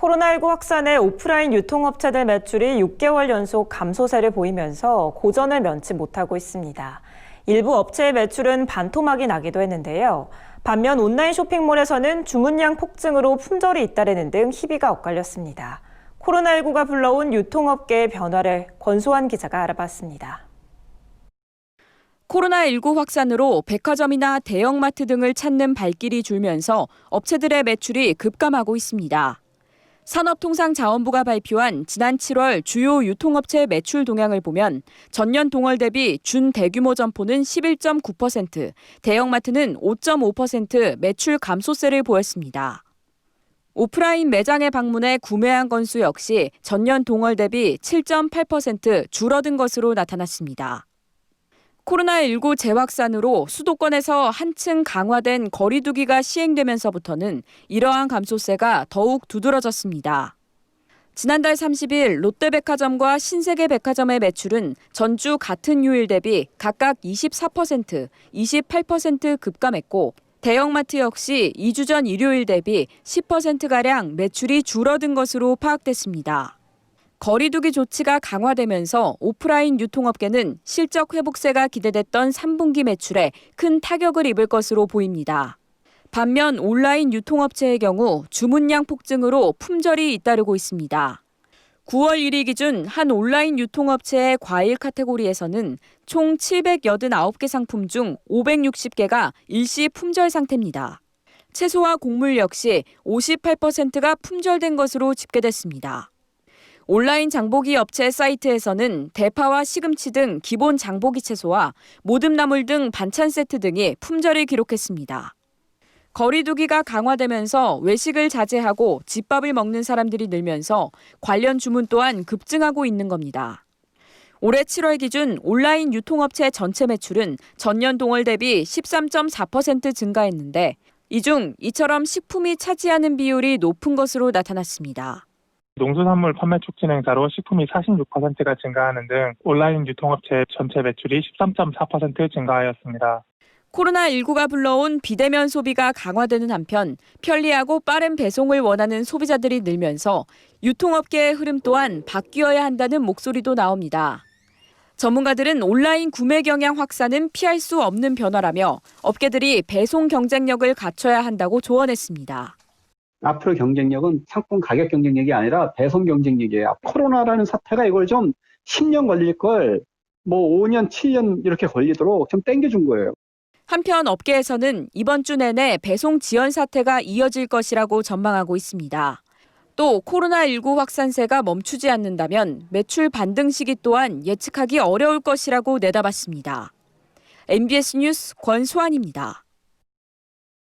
코로나19 확산에 오프라인 유통업체들 매출이 6개월 연속 감소세를 보이면서 고전을 면치 못하고 있습니다. 일부 업체의 매출은 반토막이 나기도 했는데요. 반면 온라인 쇼핑몰에서는 주문량 폭증으로 품절이 잇따르는 등 희비가 엇갈렸습니다. 코로나19가 불러온 유통업계의 변화를 권소환 기자가 알아봤습니다. 코로나19 확산으로 백화점이나 대형마트 등을 찾는 발길이 줄면서 업체들의 매출이 급감하고 있습니다. 산업통상자원부가 발표한 지난 7월 주요 유통업체 매출 동향을 보면 전년 동월 대비 준 대규모 점포는 11.9%, 대형마트는 5.5% 매출 감소세를 보였습니다. 오프라인 매장에 방문해 구매한 건수 역시 전년 동월 대비 7.8% 줄어든 것으로 나타났습니다. 코로나19 재확산으로 수도권에서 한층 강화된 거리두기가 시행되면서부터는 이러한 감소세가 더욱 두드러졌습니다. 지난달 30일 롯데백화점과 신세계백화점의 매출은 전주 같은 요일 대비 각각 24%, 28% 급감했고 대형마트 역시 2주 전 일요일 대비 10%가량 매출이 줄어든 것으로 파악됐습니다. 거리두기 조치가 강화되면서 오프라인 유통업계는 실적 회복세가 기대됐던 3분기 매출에 큰 타격을 입을 것으로 보입니다. 반면 온라인 유통업체의 경우 주문량 폭증으로 품절이 잇따르고 있습니다. 9월 1일 기준 한 온라인 유통업체의 과일 카테고리에서는 총 789개 상품 중 560개가 일시 품절 상태입니다. 채소와 곡물 역시 58%가 품절된 것으로 집계됐습니다. 온라인 장보기 업체 사이트에서는 대파와 시금치 등 기본 장보기 채소와 모듬나물 등 반찬 세트 등이 품절을 기록했습니다. 거리두기가 강화되면서 외식을 자제하고 집밥을 먹는 사람들이 늘면서 관련 주문 또한 급증하고 있는 겁니다. 올해 7월 기준 온라인 유통업체 전체 매출은 전년 동월 대비 13.4% 증가했는데 이 중 이처럼 식품이 차지하는 비율이 높은 것으로 나타났습니다. 농수산물 판매 촉진 행사로 식품이 46%가 증가하는 등 온라인 유통업체 전체 매출이 13.4% 증가하였습니다. 코로나19가 불러온 비대면 소비가 강화되는 한편 편리하고 빠른 배송을 원하는 소비자들이 늘면서 유통업계의 흐름 또한 바뀌어야 한다는 목소리도 나옵니다. 전문가들은 온라인 구매 경향 확산은 피할 수 없는 변화라며 업계들이 배송 경쟁력을 갖춰야 한다고 조언했습니다. 앞으로 경쟁력은 상품 가격 경쟁력이 아니라 배송 경쟁력이에요. 코로나라는 사태가 이걸 좀 10년 걸릴 걸 뭐 5년, 7년 이렇게 걸리도록 좀 땡겨준 거예요. 한편 업계에서는 이번 주 내내 배송 지연 사태가 이어질 것이라고 전망하고 있습니다. 또 코로나19 확산세가 멈추지 않는다면 매출 반등 시기 또한 예측하기 어려울 것이라고 내다봤습니다. MBS 뉴스 권소환입니다.